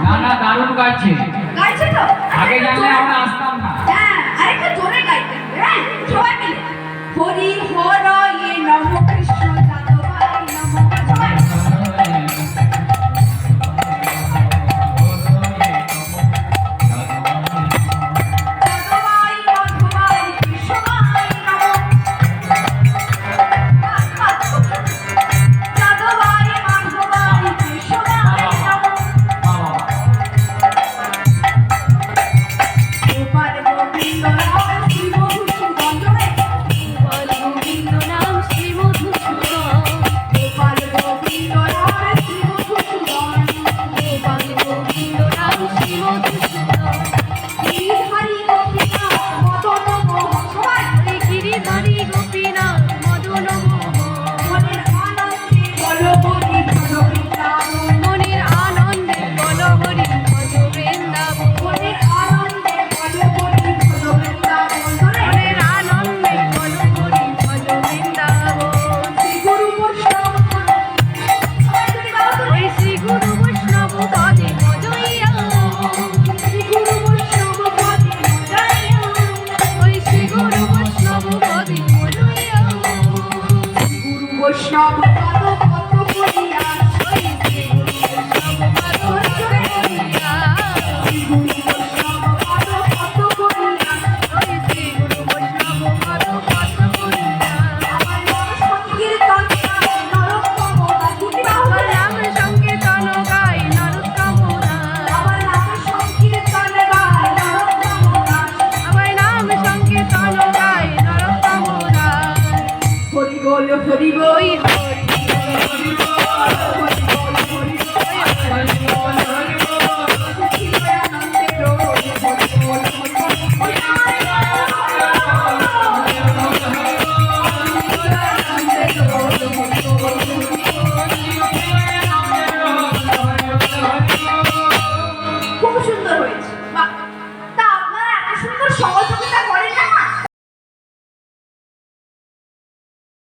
না না দারুণ গাইছে। আগে জানলে আমরা আসতাম না। you. shop. বল হরি বই খুব সুন্দর